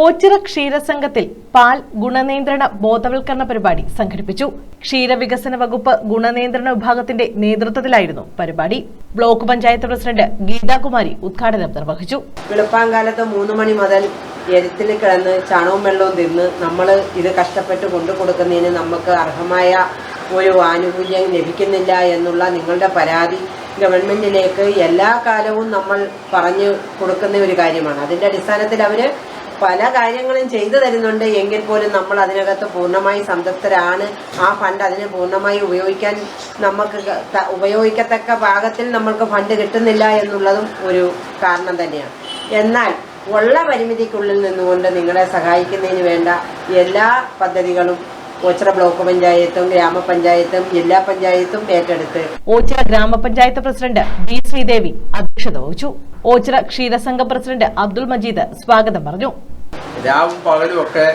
ഓച്ചിറ ക്ഷീരസംഘത്തിൽ പാൽ ഗുണനിയന്ത്രണ ബോധവൽക്കരണ പരിപാടി സംഘടിപ്പിച്ചു. ക്ഷീരവികസന വകുപ്പ് ഗുണനിയന്ത്രണ വിഭാഗത്തിന്റെ നേതൃത്വത്തിലായിരുന്നു പരിപാടി. ബ്ലോക്ക് പഞ്ചായത്ത് പ്രസിഡന്റ് ഗീതാകുമാരി ഉദ്ഘാടനം നിർവഹിച്ചു. വെളുപ്പാങ്കാലത്ത് മൂന്ന് മണി മുതൽ എരുത്തിൽ കിടന്ന് ചാണകവും വെള്ളവും തിന്ന് നമ്മൾ ഇത് കഷ്ടപ്പെട്ട് കൊണ്ടു കൊടുക്കുന്നതിന് നമുക്ക് അർഹമായ ഒരു ആനുകൂല്യം ലഭിക്കുന്നില്ല എന്നുള്ള നിങ്ങളുടെ പരാതി ഗവൺമെന്റിലേക്ക് എല്ലാ കാലവും നമ്മൾ പറഞ്ഞു കൊടുക്കുന്ന ഒരു കാര്യമാണ്. അതിന്റെ അടിസ്ഥാനത്തിൽ അവർ പല കാര്യങ്ങളും ചെയ്തു തരുന്നുണ്ട്. എങ്കിൽ പോലും നമ്മൾ അതിനകത്ത് പൂർണമായി സംതൃപ്തരാണ്. ആ ഫണ്ട് അതിന് പൂർണമായി ഉപയോഗിക്കാൻ നമുക്ക് ഉപയോഗിക്കത്തക്ക പാകത്തിൽ നമ്മൾക്ക് ഫണ്ട് കിട്ടുന്നില്ല എന്നുള്ളതും ഒരു കാരണം തന്നെയാണ്. എന്നാൽ ഉള്ള പരിമിതിക്കുള്ളിൽ നിന്നുകൊണ്ട് നിങ്ങളെ സഹായിക്കുന്നതിന് വേണ്ട എല്ലാ പദ്ധതികളും ഓച്ചിറ ബ്ലോക്ക് പഞ്ചായത്തും ഗ്രാമപഞ്ചായത്തും ജില്ലാ പഞ്ചായത്തും ഏറ്റെടുത്ത്. ഓച്ചിറ ഗ്രാമപഞ്ചായത്ത് പ്രസിഡന്റ് ബി ശ്രീദേവി അധ്യക്ഷത വഹിച്ചു. ഓച്ചിറ ക്ഷീരസംഘം പ്രസിഡന്റ് അബ്ദുൾ മജീദ് സ്വാഗതം പറഞ്ഞു. രാവും പകലും ഒക്കെ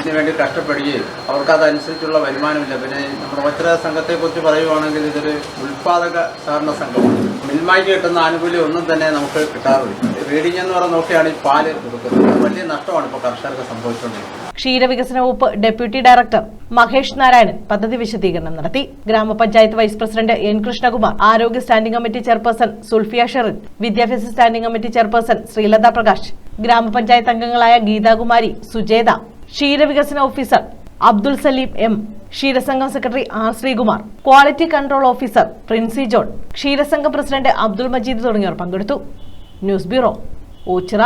ഇതിനു വേണ്ടി കഷ്ടപ്പെടുകയും അവർക്ക് അതനുസരിച്ചുള്ള വരുമാനമില്ല. പിന്നെ നമ്മുടെ വജ്ര സംഘത്തെക്കുറിച്ച് പറയുവാണെങ്കിൽ ഇതൊരു ഉൽപാദക സഹകരണ സംഘമാണ്. മിൽമായ്ക്ക് കിട്ടുന്ന ആനുകൂല്യം ഒന്നും തന്നെ നമുക്ക് കിട്ടാറില്ല. റീഡിംഗ് എന്ന് പറഞ്ഞ് നോക്കിയാണ് ഈ പാൽ കൊടുക്കുന്നത്. വലിയ നഷ്ടമാണ് ഇപ്പോൾ കർഷകർക്ക് സംഭവിച്ചുകൊണ്ടിരിക്കുന്നത്. ക്ഷീരവികസന വകുപ്പ് ഡെപ്യൂട്ടി ഡയറക്ടർ മഹേഷ് നാരായണൻ പദ്ധതി വിശദീകരണം നടത്തി. ഗ്രാമപഞ്ചായത്ത് വൈസ് പ്രസിഡന്റ് എൻ കൃഷ്ണകുമാർ ആരോഗ്യ standing committee chairperson Sulfiya Sherin വിദ്യാഭ്യാസ standing committee chairperson Sreelatha Prakash ഗ്രാമപഞ്ചായത്ത് അംഗങ്ങളായ ഗീതാകുമാരി സുജേത ക്ഷീരവികസന officer Abdul Saleem M ക്ഷീരസംഘം secretary R Sreekumar quality control officer Princy John ക്ഷീരസംഘം president Abdul Majeed തുടങ്ങിയവർ പങ്കെടുത്തു. News bureau Ochira